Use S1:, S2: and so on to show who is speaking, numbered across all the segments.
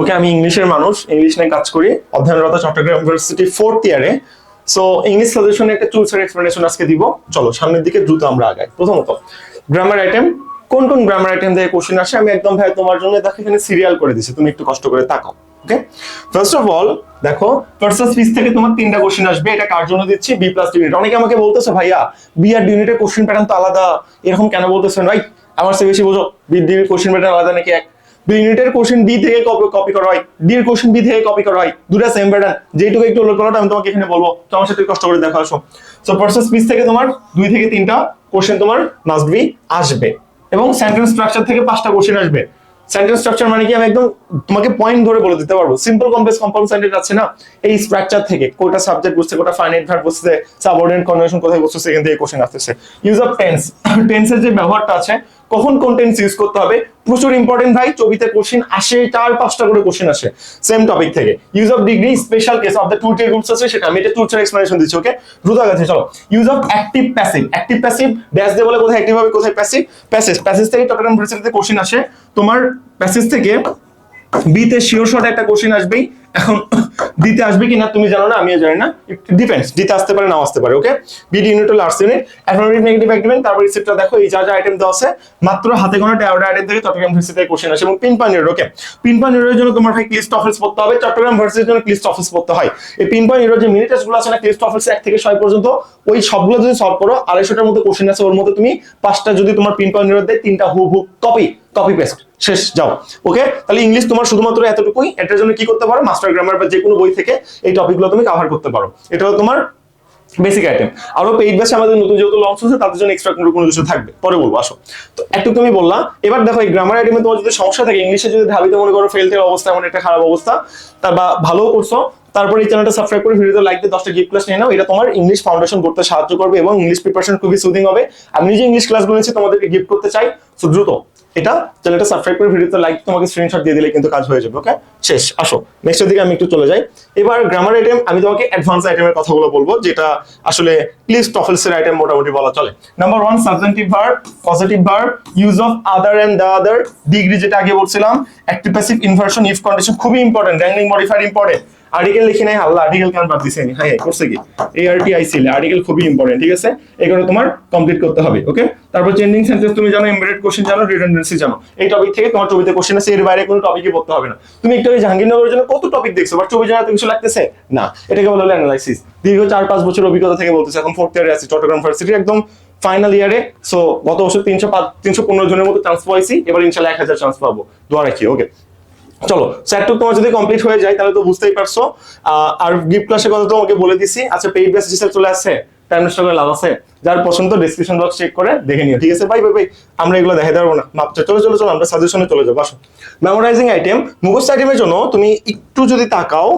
S1: ওকে, আমি ইংলিশের মানুষ, ইংলিশ নিয়ে কাজ করি। অধ্যয়নরত চট্টগ্রাম ইউনিভার্সিটি ফোর্থ ইয়ারে সো ইংলিশ সাজেশনে একটা চুলসের এক্সপ্লেনেশন আজকে দিব। চলো, সামনের দিকে দ্রুত আমরা আগাই। প্রথমত গ্রামার আইটেম কোন কোন গ্রামার আইটেম থেকে কোশ্চেন আসে? আমি একদম ভাই তোমার জন্য দেখো এখানে সিরিয়াল করে দিছি। তুমি একটু কষ্ট করে তাকাও ওকে ফার্স্ট অফ অল দেখো পার্সাস ফিস থেকে তোমার তিনটা কোশ্চেন আসবে। এটা কার জন্য দিচ্ছি? বি প্লাস ইউনিট অনেকে আমাকে বলতেছে, ভাইয়া বি আর ইউনিটের কোশ্চেন প্যাটার্ন তো আলাদা। এরকম কেন বলতেছেন? ভাই, আমার সে বেশি বোঝো। বি কোশ্চেন প্যাটার্ন আলাদা নাকি এক? ইউনিটের কোশ্চেন বি থেকে কপি করা হয়। ডি কোশ্চেন বি থেকে কপি করা হয়। দুটা সেম প্যাটার্ন যেটুকু একটু উল্লেখ করাটা, আমি তোমাকে এখানে বলব। তো আমার সাথে কষ্ট করে দেখো, আসো। সো পার্সাস ফিস থেকে তোমার দুই থেকে তিনটা কোশ্চেন তোমার মাস্ট বি আসবে। এবং সেন্টেন্স স্ট্রাকচার থেকে পাঁচটা কোশ্চেন আসবে। সেন্টেন্স স্ট্রাকচার মানে কি? আমি একদম তোমাকে পয়েন্ট ধরে বলে দিতে পারব। সিম্পল কমপ্লেক্স কম্পাউন্ড সেন্টেন্স আছে না? এই স্ট্রাকচার থেকে কোটা সাবজেক্ট বুঝছে কোটা ফাইনাইট ভার্ব বুঝছে সাবঅর্ডিনেট কনভার্সন কোথায় বুঝছে সেখান থেকে কোশ্চেন আসতেছে। ইউজ অফ টেন্স টেন্সের যে ব্যবহারটা আছে কখন কোন টেন্স ইউজ করতে হবে? প্রচুর ইম্পর্টেন্ট ভাই, ছবিতে কোশ্চেন আসে, চার, পাঁচটা করে কোশ্চেন আসে। সেম টপিক থেকে। Use of degree special case of the two T rules আছে, সেটা আমি এটা টু চার এক্সপ্লেনেশন দিচ্ছি ওকে দ্রুত গেছে, চলো। Use of active passive active passive dash দিয়ে বলে কোথায় অ্যাক্টিভ হবে, কোথায় প্যাসিভ প্যাসেজ প্যাসেজ থেকে চট্টগ্রাম কোশ্চেন আসে। তোমার প্যাসেজ থেকে বিতে শিওর শর্ট একটা কোশ্চেন আসবেই। এখন দিতে আসবে কিনা তুমি জানো না, আমিও জানি না। ডিপেন্ডস দিতে আসতে পারে, নাও আসতে পারে ওকে বিডি ইউনিট হলো arts unit affirmative negative agreement তারপর রিসিপ্টটা দেখো, এই যা যা আইটেম দেওয়া আছে, মাত্র হাতে গোনা তেরোটা আইটেম থেকে চট্টগ্রাম ভার্সিটিতে কোশ্চেন আসে, এবং পিন পান ওকে পিন পান জন্য তোমার ভাই ক্লিস্ট অফিস পড়তে হবে, চট্টগ্রাম ভার্সিটির জন্য ক্লিস্ট অফিস পড়তে হয়। এই পিন পান যে মিনি টেস্টগুলো আছে না ক্লিস্ট অফিস এক থেকে ছয় পর্যন্ত, ওই সবগুলো যদি সলভ করো, আড়াইশোটার মতো কোশ্চেন আছে, ওর মধ্যে তুমি পাঁচটা যদি তোমার পিন পান দেয় তিনটা হু হু কপি কপি পেস্ট শেষ, যাও। ওকে তাহলে ইংলিশ তোমার শুধুমাত্র এতটুকুই। এটার জন্য কি করতে পারো? মাস্টার গ্রামার বা যে কোনো বই থেকে এই টপিকগুলো তুমি কভার করতে পারো। এটা হলো তোমার বেসিক আইটেম আরও পেইড ব্যাচে আমাদের নতুন যেহেতু লঞ্চ হচ্ছে তাদের জন্য এক্সট্রা কোনো কিছু থাকবে। পরে বলব, আসো। তো একটু তুমি বললা, এবার দেখো এই গ্রামার আইটেমে তোমার যদি সমস্যা থাকে ইংলিশে যদি ধাবিতে মনে করো ফেল থেকে অবস্থা, এমন একটা খারাপ অবস্থা, তা বা ভালো করছ তারপরে এই চ্যানেলটা সাবস্ক্রাইব করে ভিডিওতে লাইক দিয়ে দশটা গিফট ক্লাস নিয়ে নাও। এটা তোমার ইংলিশ ফাউন্ডেশন করতে সাহায্য করবে এবং ইংলিশ প্রিপারেশন খুবই সুদিং হবে। আমি নিজে ইংলিশ ক্লাসগুলো নিচ্ছি তোমাদেরকে গিফট করতে চাই। সো দ্রুত এটা চ্যানেলটা সাবস্ক্রাইব করে ভিডিওতে লাইক তোমাকে স্ক্রিনশট দিয়ে দিলে কিন্তু কাজ হয়ে যাবে ওকে শেষ, আসো। নেক্সট দিকে আমি একটু চলে যাই। এবার গ্রামার আইটেম আমি তোমাকে অ্যাডভান্স আইটেমের কথাগুলো বলব, যেটা আসলে প্লিজ টফেলসের আইটেম মোটামুটি বলা চলে। Number one subjunctive verb positive verb use of other and the other degree যেটা আগে বলছিলাম active passive inversion if condition খুবই important ranking modifier important article লিখে নাই আল্লাহ আর্টিকেল কেন বাদ দিছে হ্যাঁ করছে কি? এই আর টি আইসিল আর্টিকেল খুবই ইম্পর্টেন্ট ঠিক আছে? এগুলো তোমার কমপ্লিট করতে হবে ওকে তারপর চেঞ্জিং সেন্টেন্স তুমি জানো এমবেডেড কোশ্চেন জানো রিডান্ডেন্সি জানো। এই টপিক থেকে তোমার ছবিতে কোশ্চেন আছে, এর বাইরে কোনো টপিকই পড়তে হবে না। তুমি একটু ওই জাহাঙ্গীরনগরের জন্য কত টপিক দেখছ? বাট ছবি জানাতে কিছু লাগতেছে? না, এটাকে বলা হলো অ্যানালাইসিস দীর্ঘ চার পাঁচ বছর অভিজ্ঞতা থেকে বলতেছে, এখন ফোর্থ ইয়ারে আছি চট্টগ্রাম ইউনিভার্সিটি একদম ফাইনাল ইয়ারে সো গত বছর তিনশো পাঁচ, তিনশো পনেরো জনের মতো চান্স পাইছি, এবার ইনশাল্লাহ এক হাজার চান্স পাবো। দোয়া রাখি ওকে চলো চ্যাটটুক তোমার যদি কমপ্লিট হয়ে যায়, তাহলে তো বুঝতেই পারছ। আর গিফট ক্লাসের কথা তোমাকে বলে দিছি। আচ্ছা পেইড ব্যাচ হিসেবে চলে আসছে। টাইম নষ্ট করে লাভ আছে। যার পছন্দ ডিসক্রিপশন বক্স চেক করে দেখে নিও। ঠিক আছে ভাই ভাই ভাই আমরা এগুলো দেখাতে পারব না। মাপটা চলো চলো চলো, আমরা সাজেশনে চলে যাব। আসো। মেমোরাইজিং আইটেম মুখস্থ আইটেমের জন্য তুমি একটু যদি তাকাও,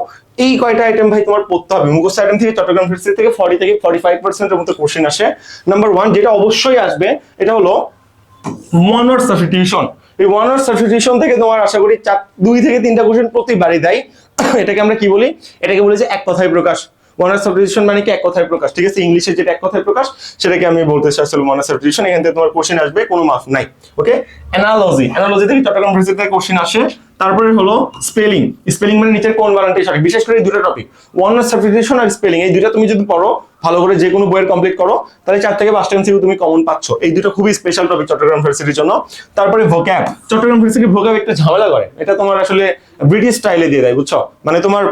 S1: এই কয়টা আইটেম ভাই তোমার পড়তে হবে? মুখস্থ আইটেম থেকে চট্টগ্রাম ইউনিভার্সিটি থেকে ফর্টি থেকে ফর্টি ফাইভ পার্সেন্টের মতো কোশ্চেন আসে। নাম্বার ওয়ান যেটা অবশ্যই আসবে, এটা হলো ওয়ার্ড সাবস্টিটিউশন এই ওয়ান ওয়ার্ড সাবস্টিটিউশন থেকে তোমার আশা করি চার দুই থেকে তিনটা কোশ্চেন প্রতিবারই দেয়। এটাকে আমরা কি বলি? এটাকে বলি যে এক কথায় প্রকাশ। ওয়ান ওয়ার্ড সাবস্টিটিউশন মানে কি? এক কথায় প্রকাশ, ঠিক আছে? ইংলিশে যেটা এক কথায় প্রকাশ, সেটাকে আমি বলতে চাইছিলাম ওয়ান ওয়ার্ড সাবস্টিটিউশন এখান থেকে তোমার কোশ্চেন আসবে, কোনো মাফ নাই ওকে অ্যানালজি অ্যানালজি থেকে চট্টগ্রাম ইউনিভার্সিটি থেকে কোশ্চেন আসে। তারপরে হলো স্পেলিং স্পেলিং মানে নিচের কোন বানানটি সঠিক? বিশেষ করে এই দুটো টপিক ওয়ান ওয়ার্ড সাবস্টিটিউশন আর স্পেলিং এই দুটো তুমি যদি পড়ো, ভালো করে যে কোনো বইয়ের কমপ্লিট করো, তাহলে চার থেকে পাঁচটা এমসিকিউ তুমি কমন পাচ্ছ। এই দুটো খুবই স্পেশাল টপিক চট্টগ্রাম ইউনিভার্সিটির জন্য। তারপরে ভোক্যাব চট্টগ্রাম ইউনিভার্সিটি ভোক্যাব একটা ঝামেলা করে। এটা তোমার আসলে ব্রিটিশ স্টাইলে দিয়ে দেয়, বুঝছ? মানে তোমার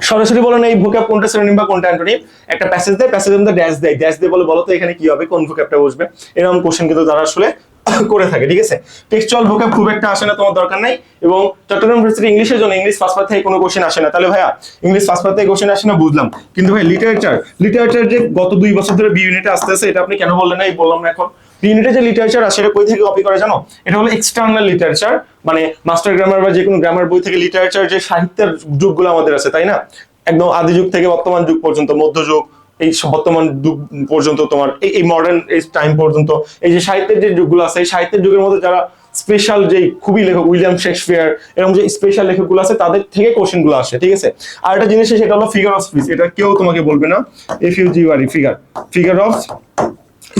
S1: সরাসরি বলো না এই ভোক্যাব কোনটা সিনোনিম বা কোনটা অ্যান্টোনিম একটা প্যাসেজ দেয় প্যাসেজের মধ্যে ড্যাশ দেয়। ড্যাশ দিয়ে বলে, বলো তো এখানে কি হবে? কোন ভোক্যাবটা বসবে? এরকম কোশ্চেন কিন্তু তারা আসলে করে থাকে, ঠিক আছে? টেক্সচুয়াল ভোক্যাব খুব একটা আসে না, তোমার দরকার নাই। এবং চট্টগ্রাম ইউনিভার্সিটি ইংলিশের জন্য ইংলিশ ফার্স্ট থেকে কোনো কোশ্চেন আসে না। তাহলে ভাইয়া ইংলিশ ফার্স্ট থেকে কোশ্চেন আসে না বুঝলাম। কিন্তু ভাই লিটারেচার লিটারেচার যে গত দুই বছর ধরে বি ইউনিটে আসতে আসে এটা আপনি কেন বললেন না? এই বললাম না এখন। ইউনিটে যে লিটারেচার আসে এটা কই থেকে কপি করে জানো? এটা হলো এক্সটার্নাল লিটারেচার মানে মাস্টার গ্রামার বা যে কোনো গ্রামার বই থেকে লিটারেচার যে সাহিত্যের যুগগুলো আমাদের আছে, তাই না? একদম আদি যুগ থেকে বর্তমান যুগ পর্যন্ত মধ্যযুগ এই বর্তমান যুগ পর্যন্ত তোমার, এই মডার্ন এই টাইম পর্যন্ত, এই যে সাহিত্যের যে যুগগুলো আছে, এই সাহিত্যের যুগের মধ্যে যারা স্পেশাল যে খুবই লেখক উইলিয়াম শেক্সপিয়ার এরকম যে স্পেশাল লেখকগুলো আছে, তাদের থেকে কোশ্চেনগুলো আসে, ঠিক আছে? আর একটা জিনিস সেটা হলো ফিগার অফ স্পিচ এটা কেউ তোমাকে বলবে না F U G worry figure figure of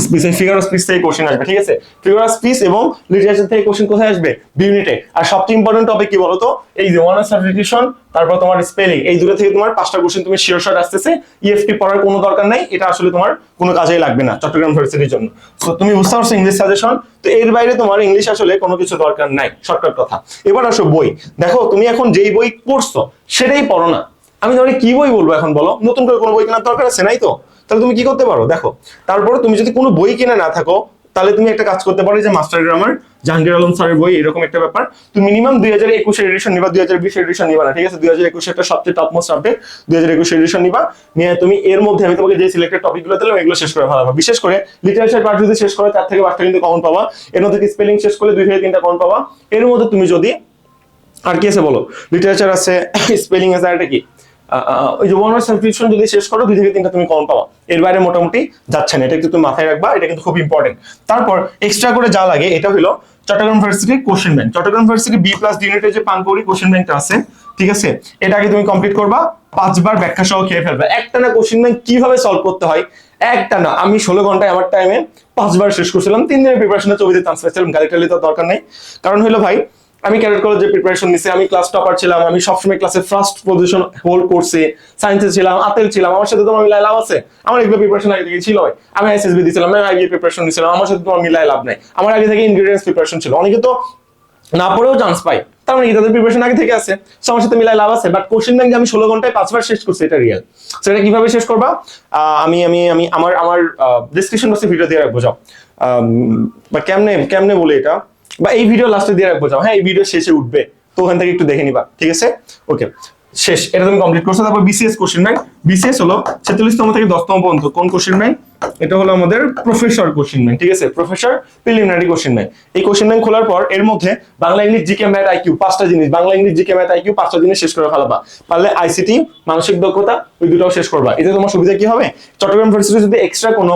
S1: speech figure of speech থেকে কোশ্চেন আসবে, ঠিক আছে? ফিগার অফ স্পিচ এবং লিটারেচার থেকে কোশ্চেন কোথায় আসবে? ইউনিটে আর সবচেয়ে ইম্পর্টেন্ট টপিক কি বলতো? এই যে ওয়ান সাবস্টিটিউশন তারপর তোমার স্পেলিং এই দুটো থেকে তোমার পাঁচটা কোশ্চেন তুমি শিওর শট আসতেছে। ইএফটি পড়ার কোনো দরকার নাই। এটা আসলে তোমার কোনো কাজেই লাগবে না চট্টগ্রাম ভার্সিটির জন্য। তো তুমি বুঝতে পারছ ইংলিশ সাজেশন তো এর বাইরে তোমার ইংলিশ আসলে কোনো কিছু দরকার নাই। শর্টকাট কথা। এবার আসো বই। দেখো, তুমি এখন যেই বই পড়ছো, সেটাই পড়ো না। আমি তোমাকে কি বই বলব এখন বলো? নতুন করে কোনো বই কেনার দরকার আছে? নাই তো? তাহলে তুমি কি করতে পারো? দেখো, তারপরে তুমি যদি কোনো বই কিনে না থাকো, তাহলে তুমি একটা কাজ করতে পারো যে মাস্টার গ্রামার জাহাঙ্গীর আলম স্যারের বই, এরকম একটা ব্যাপার। তুমি মিনিমাম দুই হাজার একুশের এডিশন নিবা, দুই হাজার বিশের এডিশন নিবা না, ঠিক আছে? দুই হাজার একুশের একটা সবচেয়ে টপ মোস্ট আপডেট দুই হাজার একুশের এডিশন নিবা। নিয়ে তুমি এর মধ্যে, আমি তোমাকে যে সিলেক্টেড টপিকগুলো দিলাম, এগুলো শেষ করে ভালো হবে। বিশেষ করে লিটারেচার পার্ট যদি শেষ করে তার থেকে পাঁচটা কিন্তু কমন পাবা। এর মধ্যে স্পেলিং শেষ করলে দুই থেকে তিনটা কমন পাবা? এর মধ্যে তুমি যদি আর কি আছে বলো? লিটারেচার আছে স্পেলিং আছে, আর এটা কি? ওই ওয়ান সাবস্ক্রিপশন যদি শেষ করো, দুই থেকে তিনটা তুমি কম পাওয়া এর বাইরে মোটামুটি যাচ্ছে না, এটা কিন্তু তুমি মাথায় রাখবা, এটা কিন্তু খুব ইম্পর্টেন্ট তারপর এক্সট্রা করে যা লাগে, এটা হলো Chittagong university question bank Chittagong university B plus ইউনিটের যে পানকৌড়ি কোশ্চেন ব্যাংকটা আছে, ঠিক আছে? এটাকে তুমি কমপ্লিট করবা, পাঁচবার ব্যাখ্যা সহ খেয়ে ফেলবে। একটা না কোশ্চেন ব্যাংক কীভাবে সলভ করতে হয়, একটা না, আমি ষোলো ঘন্টায় আমার টাইমে পাঁচবার শেষ করছিলাম, তিন দিনের প্রিপারেশনে ছবিতে চান্স পেয়েছিলাম গালি টালি তো দরকার নেই। কারণ হলো ভাই আমি ক্যাডেট কলেজে প্রিপারেশন নিছি আমি ক্লাস টপার ছিলাম আমি সবসময় ক্লাসে ফার্স্ট পজিশন হোল্ড করছি সায়েন্সে ছিলাম আতেল ছিলাম আমার সাথে তোমার মিলাই লাভ আছে। আমার এগুলো প্রিপারেশন আগে থেকে ছিল। আমি এসএসবি দিছিলাম আমি আগে প্রিপারেশন নিছিলাম আমার সাথে তোমার মিলাই লাভ নাই। আমার আগে থেকে ইনগ্রেডিয়েন্টস প্রিপারেশন ছিল। অনেকে তো না পড়েও চান্স পাই তার মানে কি তাদের প্রিপারেশন আগে থেকে আছে। So, আমার সাথে মিলাই লাভ আছে। বাট কোশ্চেন ব্যাংক আমি ষোলো ঘন্টায় পাঁচবার শেষ করছি এটা রিয়েল সেটা কীভাবে শেষ করবা? আমি আমি আমি আমার আমার ডিসক্রিপশন বক্সে ভিডিও দিয়ে রাখব যাও। বা কেমনে কেমনে বলে এটা? বা এই ভিডিও লাস্টে দিয়ে রাখব যাও হ্যাঁ এই ভিডিও শেষে উঠবে। তো ওখান থেকে একটু দেখে নিবা, ঠিক আছে? ওকে শেষ। এটা তুমি কমপ্লিট করছ। তারপর বিসিএস কোশ্চেন ব্যাংক বিসিএস হলো ছেচল্লিশতম থেকে দশতম পর্যন্ত। কোন কোশ্চেন ব্যাংক এটা হলো আমাদের প্রফেসর কোশ্চেন ব্যাংক ঠিক আছে? প্রফেসর প্রিলিমিনারি কোশ্চেন ব্যাংক এই কোশ্চেন ব্যাংক খোলার পর এর মধ্যে Bangla, English GK math IQ পাঁচটা জিনিস। Bangla, English GK math IQ পাঁচটা জিনিস শেষ করে ফেলাবা। পারলে আইসিটি মানসিক দক্ষতা, ওই দুটাও শেষ করবা। এতে তোমার সুবিধা কি হবে? চট্টগ্রাম ইউনিভার্সিটি যদি এক্সট্রা কোনো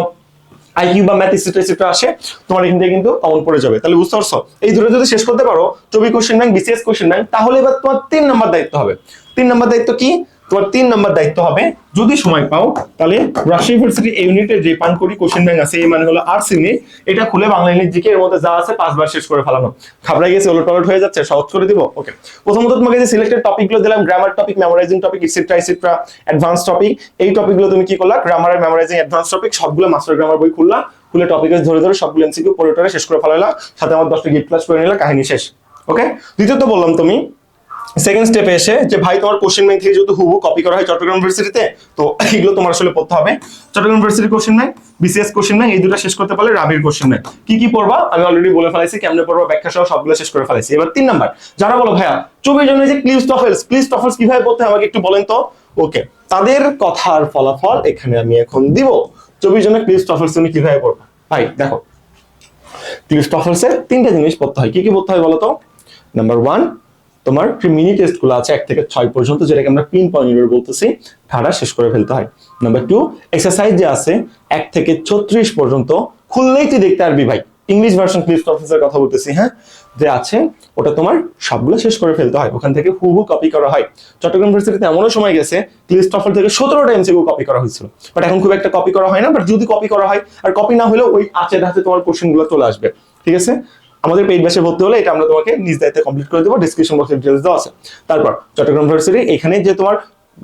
S1: আইকিউ বা ম্যাথ এসিটা এসিটা আসে, তোমার এখান থেকে কিন্তু কমন পড়ে যাবে। তাহলে বুঝতে পারছ? এই দুটো যদি শেষ করতে পারো চবি question bank BCS question bank তাহলে এবার তোমার তিন নম্বর দায়িত্ব হবে। তিন নম্বর দায়িত্ব কি? তোমার তিন নম্বর দায়িত্ব হবে, যদি সময় পাও, তাহলে রাজশাহী ইউনিভার্সিটি ইউনিটের যে পানকড়ি কোশ্চেন ব্যাংক আছে, এই মানে হলো আর্টস ইউনিট এটা খুলে বাংলা ইংলিশ জিকে এর মধ্যে যা আছে পাঁচবার শেষ করে ফেলানো। খাবড়াই গেছে ওলট পালট হয়ে যাচ্ছে, সহজ করে দিব? ওকে প্রথমত তোমাকে যে সিলেক্টেড টপিকগুলো দিলাম grammar topic memorising topic etcetera etcetera advance topic এই টপিকগুলো তুমি কি করলা? গ্রামার আর মেমোরাইজিং অ্যাডভান্স টপিক সবগুলো মাস্টার গ্রামার বই খুললা, খুলে টপিক ধরে ধরে সবগুলো এমসিকিউ পড়ে শেষ করে ফেলাইলা, সাথে আমার দশটা গিফট ক্লাস করে নিলা, কাহিনী শেষ। ওকে দ্বিতীয়ত বললাম তুমি সেকেন্ড স্টেপে এসে যে ভাই, তোমার কোশ্চেন ব্যাংক থেকে যেহেতু হুবু কপি করা হয় চট্টগ্রাম ইউনিভার্সিটিতে তো এগুলো তোমার আসলে পড়তে হবে। চট্টগ্রাম ইউনিভার্সিটির question bank BCS question bank এই দুটো শেষ করতে পারলে রাবির কোশ্চেন ব্যাংক কি কি পড়বা? আমি অলরেডি বলে ফেলাইছি, কেমনে পড়বা, ব্যাখ্যা সহ সবগুলো শেষ করে ফেলাইছি। এবার তিন নাম্বার, যারা বলো, ভাইয়া, চব্বিশ জনের যে ক্লিস টফেলস ক্লিস টফেলস কীভাবে পড়তে আমাকে একটু বলেন তো? ওকে তাদের কথার ফলাফল এখানে আমি এখন দিব। চব্বিশ জনের ক্লিস টফেলস তুমি কীভাবে পড়বা? ভাই, দেখো ক্লিস টফেলসের তিনটা জিনিস পড়তে হয়। কি কি পড়তে হয় বলো তো? নাম্বার ওয়ান তোমার মিনি টেস্টগুলো আছে, এক থেকে ছয় পর্যন্ত, যেটাকে আমরা পিন পয়েন্ট বলতেছি, ধারা শেষ করে ফেলতে হয়। নাম্বার টু এক্সারসাইজ যে আছে, এক থেকে ছত্রিশ পর্যন্ত, খুললেই তুই দেখতে পারবি ভাই। ইংলিশ ভার্সন ক্লিস্ট অফিসের কথা বলতেছি হ্যাঁ? যে আছে, ওটা তোমার সবগুলো শেষ করে ফেলতে হয়। ওখান থেকে হুবু কপি করা হয়। চট্টগ্রাম ইউনিভার্সিটিতে এমনও সময় গেছে ক্লিস্ট অফার থেকে সতেরোটা এমসিকিউ কপি করা হয়েছিল। বাট এখন খুব একটা কপি করা হয় না বাট যদি কপি করা হয়, আর কপি না হলেও ওই আছে ধাতে তোমার কোশ্চেনগুলো চলে আসবে। ঠিক আছে? আমাদের পেইড ব্যাচে ভর্তি হলে এটা আমরা তোমাকে নিজ দায়িত্বে কমপ্লিট করে দেবো ডিসক্রিপশন বক্সে ডিটেলস দেওয়া আছে। তারপর, চট্টগ্রাম ইউনিভার্সিটি এখানে যে তোমার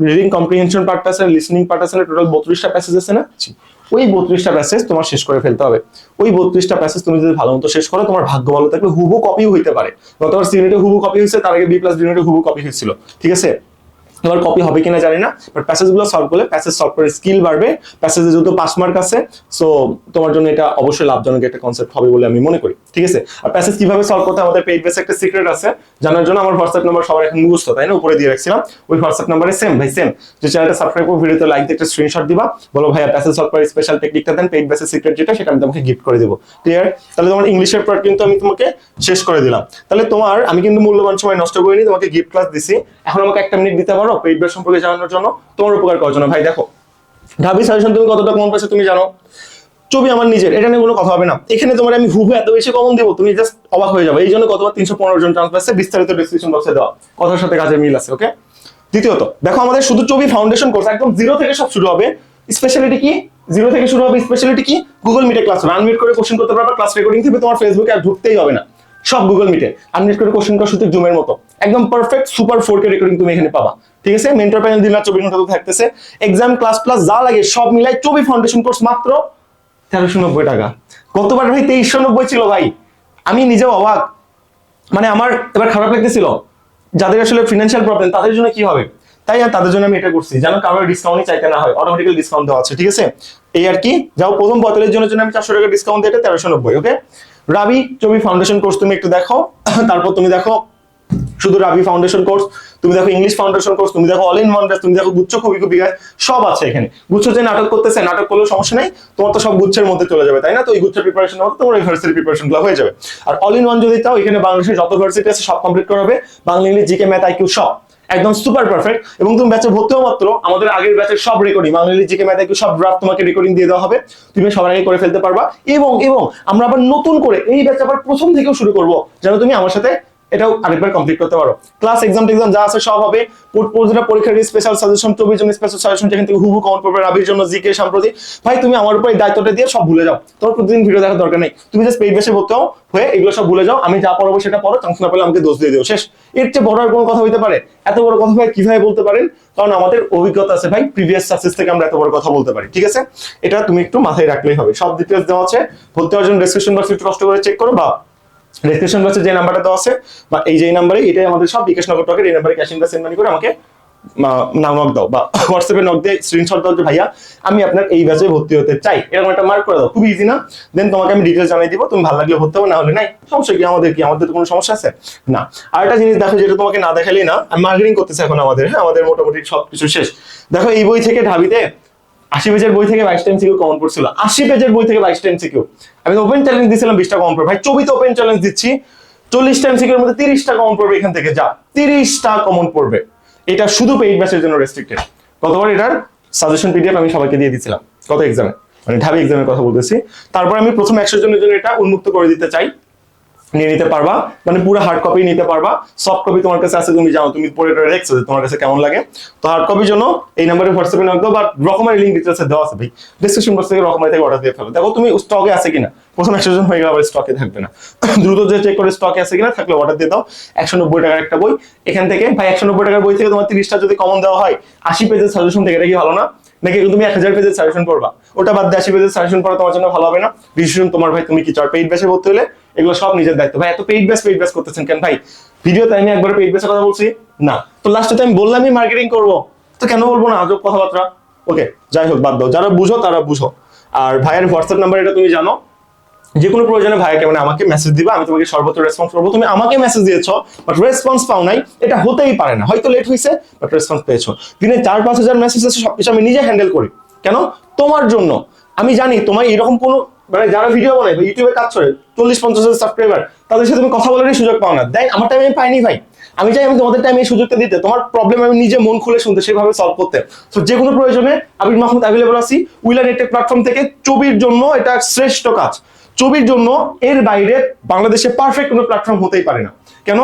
S1: রিডিং কম্প্রিহেনশন পার্ট আছে লিসনিং পার্ট আছে টোটাল বত্রিশটা প্যাসেজ আছে না? ওই বত্রিশটা প্যাসেজ তোমার শেষ করে ফেলতে হবে। ওই বত্রিশটা প্যাসেজ তুমি যদি ভালো মতো শেষ করো, তোমার ভাগ্য ভালো থাকবে হুবু কপিও হইতে পারে। গতবার সিউনিটে হুবু কপি হয়েছে, তার আগে বি প্লাস ইউনিটে হুবু কপি হয়েছিল। ঠিক আছে? তোমার কপি হবে কিনা জানি না বাট প্যাসেজগুলো সলভ করলে প্যাসেজ সলভ করে স্কিল বাড়বে। প্যাসেজে যেহেতু পাস মার্ক আছে সো তোমার জন্য এটা অবশ্যই লাভজনক একটা কনসেপ্ট হবে বলে আমি মনে করি। ঠিক আছে? আর প্যাসেজ কীভাবে সলভ করতে আমাদের পেইড বেসে একটা সিক্রেট আছে। জানার জন্য আমার হোয়াটসঅ্যাপ নাম্বার সবার এখন মুখস্থ, তাই না? উপরে দিয়ে রাখছিলাম। ওই হোয়াটসঅ্যাপ নাম্বারে সেম ভাই সেম যে চ্যানেলটা সাবস্ক্রাইব করে ভিডিওতে লাইক দিয়ে একটা স্ক্রিনশট দিবা। বলো, ভাইয়া প্যাসেজ সলভ করার স্পেশাল টেকনিকটা দেন পেইড বেসের সিক্রেট যেটা, সেটা আমি তোমাকে গিফট করে দেবো। ক্লিয়ার তাহলে তোমার ইংলিশের পার্ট কিন্তু আমি তোমাকে শেষ করে দিলাম। তাহলে তোমার, আমি কিন্তু মূল্যবান সময় নষ্ট করিনি, তোমাকে গিফট ক্লাস দিছি। এখন আমাকে একটা মিনিট দিতে পারো পেইড বেস সম্পর্কে জানানোর জন্য। তোমার উপকার করার জন্য। ভাই, দেখো। ঢাবি সাজেশন তুমি কতটা কমন পাচ্ছ তুমি জানো? ছবি আমার নিজের, এটা নিয়ে কোনো কথা হবে না। এখানে তোমার আমি হুবু এত বেশি কমন দেবো, তুমি জাস্ট অবাক হয়ে যাবে। এই জন্য কতবার তিনশো পনেরো জন চান্স পাচ্ছে, বিস্তারিত ডিসক্রিপশন বক্সে দেওয়া। কথার সাথে কাজের মিল আছে ওকে দ্বিতীয়ত, দেখো আমাদের শুধু ছবি ফাউন্ডেশন কোর্স একদম জিরো থেকে সব শুরু হবে। স্পেশালিটি কি? জিরো থেকে শুরু হবে স্পেশালিটি কি? গুগল মিটে ক্লাস হবে। আনমিট করে কোশ্চেন করতে পারবে ক্লাস রেকর্ডিং থেকে তোমার ফেসবুকে আর ঢুকতেই হবে না। সব গুগল মিটে আনমিট করে কোশ্চেন করা শুধু জুমের মতো। একদম perfect super four K recording তুমি এখানে পাবা। ঠিক আছে? মেন্টর প্যানেল দিন রাত চব্বিশ ঘণ্টা থাকতেছে। এক্সাম ক্লাস প্লাস যা লাগে সব মিলাই চবি ফাউন্ডেশন কোর্স মাত্র তেরোশো নব্বই টাকা। গতবার ভাই তেইশশো নব্বই ছিল ভাই। আমি নিজেও অবাক। মানে আমার এবার খারাপ লাগতেছিল। যাদের আসলে ফিনান্সিয়াল প্রবলেম তাদের জন্য কি হবে? তাই আর তাদের জন্য আমি এটা করছি। যেন কারোর ডিসকাউন্টই চাইতে না হয়। অটোমেটিক্যাল ডিসকাউন্ট দেওয়া আছে, ঠিক আছে? এই আর কি। যাও, প্রথম বোতলের জন্য আমি চারশো টাকা ডিসকাউন্ট দিয়ে তেরোশো নব্বই ওকে রাবি, চবি ফাউন্ডেশন কোর্স তুমি একটু দেখো। তারপর তুমি দেখো শুধু রাবি ফাউন্ডেশন কোর্স তুমি দেখো ইংলিশ ফাউন্ডেশন কোর্স তুমি দেখো অল ইন ওয়ান তুমি দেখো গুচ্ছ কবি কবি গাছ সব আছে এখানে। গুচ্ছ যে নাটক করতেছে, নাটক করলেও সমস্যা নেই, তোমার তো সব গুচ্ছের মধ্যে চলে যাবে, তাই না? তো এই গুচ্ছের প্রিপারেশন মধ্যে তোমার ইউনিভার্সিটি প্রিপারেশনগুলো হয়ে যাবে। আর অল ইন ওয়ান যদি চাও, এখানে বাংলাদেশের যত ভার্সিটি আছে, সব কমপ্লিট করা হবে। Bangla, English GK math IQ সব। একদম সুপার পারফেক্ট এবং তুমি ব্যাচে ভর্তি হওয়া মাত্র, আমাদের আগের ব্যাচের সব recording Bangla, English GK math IQ সব ড্রাফট তোমাকে রেকর্ডিং দিয়ে দেওয়া হবে। তুমি সবার আগে করে ফেলতে পারবা। এবং এবং আমরা আবার নতুন করে এই ব্যাচ আবার প্রথম থেকেও শুরু করব, যেন তুমি আমার সাথে এটাও আরেকবার কমপ্লিট করতে পারো। ক্লাস এক্সাম টেক্সাম যা আছে সব হবে। প্রতিটা পরীক্ষার স্পেশাল সাজেশন চবির জন্য স্পেশাল সাজেশন যেখান থেকে হুবু কমন পড়বে রাবির জন্য জিকে সাম্প্রতি। ভাই, তুমি আমার উপর এই দায়িত্বটা দিয়ে সব ভুলে যাও। তোমার প্রতিদিন ভিডিও দেখার দরকার নেই। তুমি জাস্ট পেজ বেসে ভর্তি হয়ে এগুলো সব ভুলে যাও। আমি যা পড়ব সেটা পড়ো চান্স না পেলে আমাকে দোষ দিয়ে দিও। শেষ। এর চেয়ে বড় আর কোনো কথা হইতে পারে? এত বড় কথা ভাই কীভাবে বলতে পারেন? কারণ আমাদের অভিজ্ঞতা আছে ভাই প্রিভিয়াস সাকসেস থেকে আমরা এত বড় কথা বলতে পারি, ঠিক আছে? এটা তুমি একটু মাথায় রাখলেই হবে। সব ডিটেলস দেওয়া আছে। ভর্তি হওয়ার জন্য ডেসক্রিপশন বক্সে একটু কষ্ট করে চেক করো বা রেজিস্ট্রেশন বক্সে যে নাম্বারটা দেওয়া আছে, বা এই যে নাম্বারে এটাই আমাদের সব বিকাশ নগর টকের এই নাম্বারে ক্যাশ ইন সেন্ড মানি করে আমাকে নক দাও, বা হোয়াটসঅ্যাপে নক দিয়ে স্ক্রিনশট দাও যে, ভাইয়া, আমি আপনার এই ব্যাচে ভর্তি হতে চাই। এরকম একটা মার্ক করে দাও। খুব ইজি না? দেন তোমাকে আমি ডিটেলস জানিয়ে দিব, তুমি ভালো লাগলে ভর্তি হবে না হলে নাই। সমস্যা কি? আমাদের কি? আমাদের তো কোনো সমস্যা আছে? না। আর একটা জিনিস দেখো যেটা তোমাকে না দেখালেই না আমি মার্কেটিং করতেছি এখন আমাদের হ্যাঁ? আমাদের মোটামুটি সবকিছু শেষ। দেখো এই বই থেকে ঢাবিতে আশি পেজের বই থেকে বাইশ টাইম সিকিউ কমন পড়ছিল আশি পেজের বই থেকে বাইশ টাইম সিকিউ আমি ওপেন চ্যালেঞ্জ দিয়েছিলাম বিশটা কমন পড়বে ভাই, ছবিতে ওপেন চ্যালেঞ্জ দিচ্ছি। চল্লিশ টাইম সিকিউর মধ্যে তিরিশটা কমন পড়বে এখান থেকে যা। তিরিশটা কমন পড়বে এটা শুধু পেইড ব্যাচের জন্য রেস্ট্রিক্টেড গতবার এটার সাজেশন পিডিএফ আমি সবাইকে দিয়ে দিয়েছিলাম কত এক্সামে মানে ঢাবি এক্সামের কথা বলতেছি। তারপর আমি প্রথম একশো জনের জন্য এটা উন্মুক্ত করে দিতে চাই। নিয়ে নিতে পারবা। মানে পুরো হার্ড কপি নিতে পারবা। সফট কপি তোমার কাছে আছে, তুমি জানো, তুমি এটা রেখছো যে তোমার কাছে কেমন লাগে। তো হার্ড কপির জন্য এই নাম্বারে হোয়াটসঅ্যাপে নক দাও বা রকমারি লিঙ্ক ডিটেলসে দেওয়া আছে ভাই। ডিসক্রিপশন বক্স থেকে রকমারি থেকে অর্ডার দিয়ে ফেলো। দেখো, তুমি স্টকে আছে কিনা? প্রথম একশো জন হয়ে গেলে আবার স্টকে থাকবে না। দ্রুত যে চেক করে স্টকে আছে কিনা থাকলে অর্ডার দিয়ে দাও। একশো নব্বই টাকার একটা বই। এখান থেকে, ভাই, একশো নব্বই টাকার বই থেকে তোমার তিরিশটা যদি কমন দেওয়া হয়, আশি পেজের সাজেশন থেকে, এটা কি ভালো না? নাকি তুমি এক হাজার পেজের সাজেশন পড়বা? ওটা বাদ দিয়ে আশি পেজের সাজেশন পড়া তোমার জন্য ভালো হবে না। ডিসিশন তোমার ভাই তুমি কি চাও? পেইড ব্যাচে ভর্তি হলে এগুলো সব নিজের দায়িত্ব। ভাই, এত পেইড ব্যাচ পেইড ব্যাচ করতেছেন কেন? ভাই, ভিডিওতে আমি একবার পেইড ব্যাচের কথা বলছি? না। তো লাস্টে তো আমি বললামই মার্কেটিং করব। তো কেন বলব না? আজব কথাবার্তা। ওকে যাই হোক, বাদ দাও। যারা বুঝো, তারা বুঝো। আর ভাইয়ের হোয়াটসঅ্যাপ নাম্বার এটা তুমি জানো। যে কোনো প্রয়োজনে ভাইয়াকে মানে আমাকে মেসেজ দিবা, আমি তোমাকে সর্বত্র রেসপন্স করব। তুমি আমাকে মেসেজ দিয়েছ বাট রেসপন্স পাও নাই, এটা হতেই পারে না। হয়তো লেট হয়েছে বাট রেসপন্স পেয়েছ। দিনে চার, পাঁচ হাজার মেসেজ আছে, সবকিছু আমি নিজে হ্যান্ডেল করি। কেন? তোমার জন্য। আমি জানি তোমার এরকম কোনো মানে যারা ভিডিও বানায় ইউটিউবে কাজ করে, চল্লিশ, পঞ্চাশ হাজার সাবস্ক্রাইবার তাদের সাথে তুমি কথা বলারই সুযোগ পাও না। দেখ, আমার টাইমে আমি পাইনি ভাই। আমি চাই আমি তোমাদের টাইমে এই সুযোগটা দিতে। তোমার প্রবলেম আমি নিজে মন খুলে শুনতে, সেভাবে সলভ করতে। তো যে কোনো প্রয়োজনে, আবির মাহমুদ অ্যাভেলেবল আছি। উইলার নেটেক প্ল্যাটফর্ম থেকে ছবির জন্য এটা শ্রেষ্ঠ কাজ। ছবির জন্য এর বাইরে বাংলাদেশে পারফেক্ট কোনো প্ল্যাটফর্ম হতেই পারে না। কেন?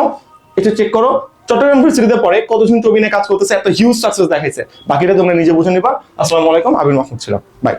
S1: এটা চেক করো। চট্টগ্রাম ইউনিভার্সিটিতে পরে কতজন ছবি নিয়ে কাজ করতেছে, এত হিউজ সাকসেস দেখাইছে। বাকিটা তোমরা নিজে বুঝে নিবা। আসসালামু আলাইকুম, আবির মাহমুদ ছিলাম। বাই